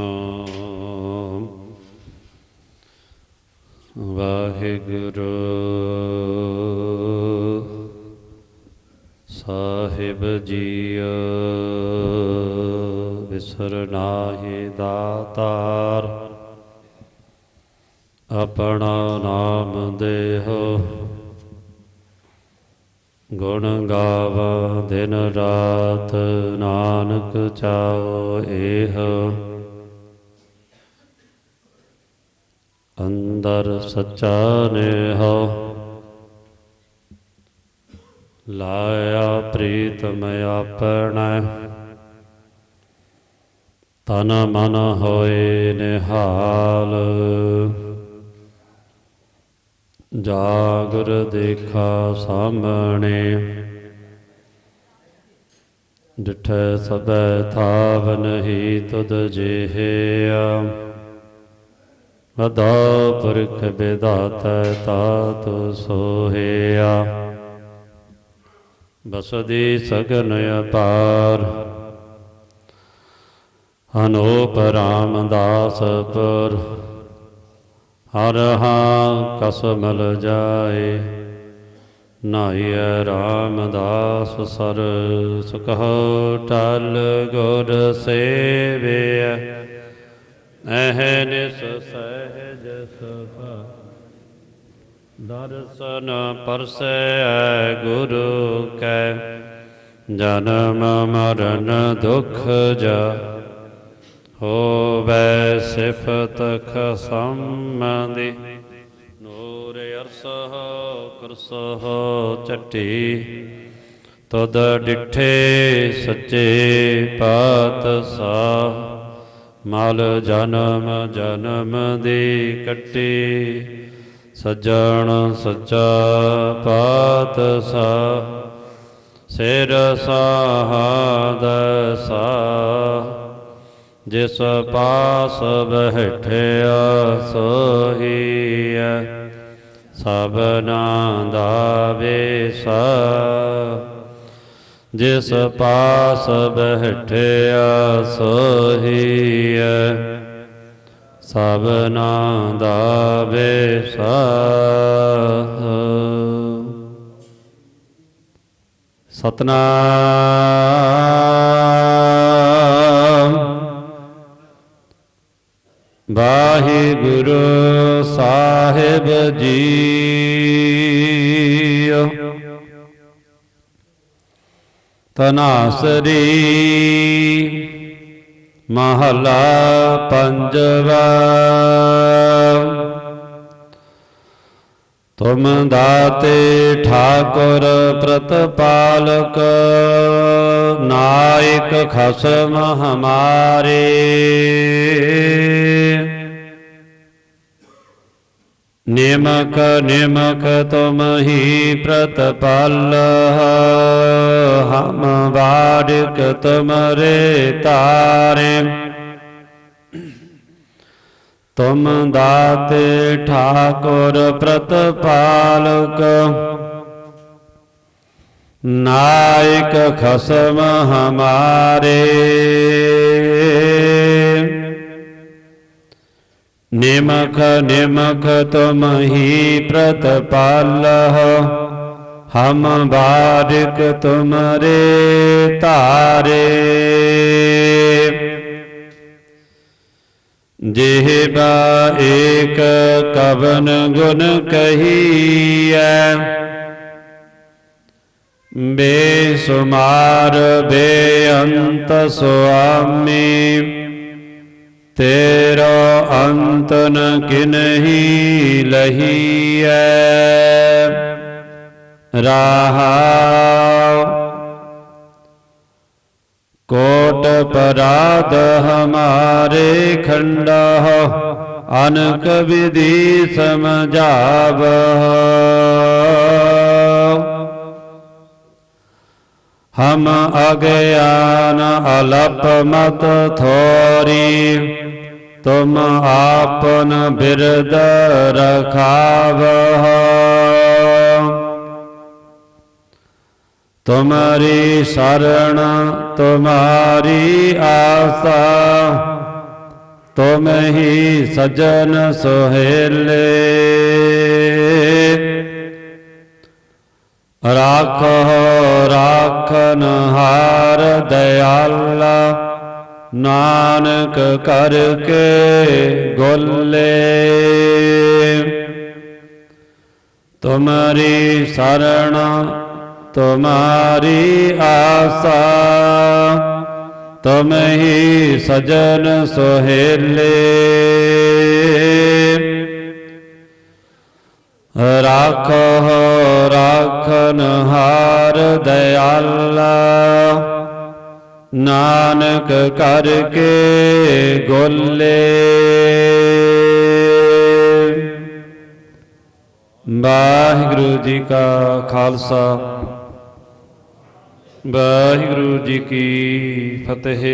ਸਤਨਾਮ ਵਾਹਿਗੁਰੂ ਸਾਹਿਬ ਜੀ ਵਿਸਰਨਾਹੀ ਦਾਤਾਰ। ਆਪਣਾ ਨਾਮ ਦੇਹੋ। ਗੁਣ ਗਾਵਾ ਦਿਨ ਰਾਤ, ਨਾਨਕ ਚਾਓ ਏਹ ਅੰਦਰ ਸੱਚਾ ਨੇਹੋ। ਲਾਇਆ ਪ੍ਰੀਤਮ ਆਪਣਾ। ਤਨ ਮਨ ਹੋਏ ਨਿਹਾਲ। ਜਾਗਰ ਦੇਖਾ ਸਾਹਮਣੇ। ਡਿਠੈ ਸਭੈ ਥਾਵਨ ਹੀ ਤੁਧ ਜਿਹਿਆ ਵਦਾ ਪੁਰਖ ਬਿਦਾਤੈ ਤਾਤ ਸੋਹਿਆ। ਬਸਦੀ ਸਗਨ ਅਪਾਰ। ਅਨੋਪ ਰਾਮਦਾਸ ਪਰ। ਹਰ ਹਾਂ ਕਸਮਲ ਜਾਏ। ਨਾਈਐ ਰਾਮਦਾਸ ਸਰ ਸੁਖੋ ਟਲ ਗੁਰ ਸੇਵਿਆ ਅਹਨਿਸ ਸਹਿਜ ਸਭਾ। ਦਰਸ਼ਨ ਪਰਸੈ ਗੁਰੂ ਕੈ, ਜਨਮ ਮਰਨ ਦੁਖ ਜਾ। ਹੋਵੈ ਸਿਫਤ ਖਸਮਦੀ ਨੂਰ ਅਰਸਹ ਕਰਸਹ ਚਟੀ ਤਦ ਡਿਠੇ ਸੱਚੇ ਪਾਤਸ਼ਾਹ। ਮਲ ਜਨਮ ਜਨਮ ਦੀ ਕੱਟੀ, ਸੱਜਣ ਸੱਚਾ ਪਾਤਸ਼ਾਹ, ਸਿਰ ਸਾਹਦ ਸਾ ਜਿਸ ਪਾਸ ਬਹਿਠਿਆ ਸੋਹੀਐ ਸਭਨਾ ਦਾ ਵੇਸਾ। ਜਿਸ ਪਾਸ ਬਹਿਠਿਆ ਸੋਹੀਐ ਸਭਨਾ ਦਾ ਵੇਸਾ ਸਤਨਾਮ। ਵਾਹਿਗੁਰੂ ਸਾਹਿਬ ਜੀ ਤਨਾਸਰੀ ਮਹਲਾ ਪੰਜਵਾ। ਤੁਮ ਦਾਤੇ ਠਾਕੁਰ ਪ੍ਰਤਪਾਲਕ ਨਾਇਕ ਖਸਮ ਹਮਾਰੇ। ਨਿਮਕ ਨਿਮਕ ਤੁਮ ਹੀ ਪ੍ਰਤਪਾਲ ਹਮ ਬਾਰਿਕ ਤੁਮਰੇ ਤਾਰੇ ਤੁਮ ਦਾਤੇ ਠਾਕੁਰ ਪ੍ਰਤਪਾਲਕ ਨਾਇਕ ਖਸਮ ਹਮਾਰੇ ਨਿਮਖ ਨਿਮਖ ਤੁਮ ਹੀ ਹਮ ਬਾਰਿਕ ਤੁਮਰੇ ਤਾਰੇ ਜਿਹਬਾ ਏਕ ਕਵਨ ਗੁਣ ਕਹੀਐ ਬੇਸੁਮਾਰ ਬੇਅੰਤ ਸੁਆਮੀ ਤੇਰਾ ਅੰਤ ਨ ਕਿਨਹੀ ਲਹੀਐ। ਰਾਹਾਉ ਕੋਟ ਪਰਾਧ ਹਮਾਰੇ ਖੰਡਾ ਅਨਕ ਵਿਧੀ ਸਮਝਾਵ। ਹਮ ਅਗਿਆਨ ਅਲਪ ਮਤ ਥੋਰੀ ਤੁਮ ਆਪਨ ਬਿਰਦ ਰਖਾਵ ਤੁਮਰੀ ਸਰਣ ਤੁਮਾਰੀ ਆਸਾ, ਤੁਮ ਹੀ ਸਜਨ ਸੁਹੇਲੇ। ਰਾਖੋ ਰਾਖਨ ਹਾਰ ਦਇਆਲਾ ਨਾਨਕ ਕਰਕੇ ਗੋਲੇ। ਤੁਮਰੀ ਸਰਣ, ਤੁਮਾਰੀ ਆਸਾ। ਤੁਮ ਹੀ ਸਜਨ ਸੁਹੇਲੇ। ਰਾਖੋ ਰਾਖਨ ਹਾਰ ਦਇਆਲਾ। ਨਾਨਕ ਕਰਕੇ ਗੋਲੇ। ਵਾਹਿਗੁਰੂ ਜੀ ਕਾ ਖਾਲਸਾ। ਵਾਹਿਗੁਰੂ ਜੀ ਕੀ ਫਤਿਹ।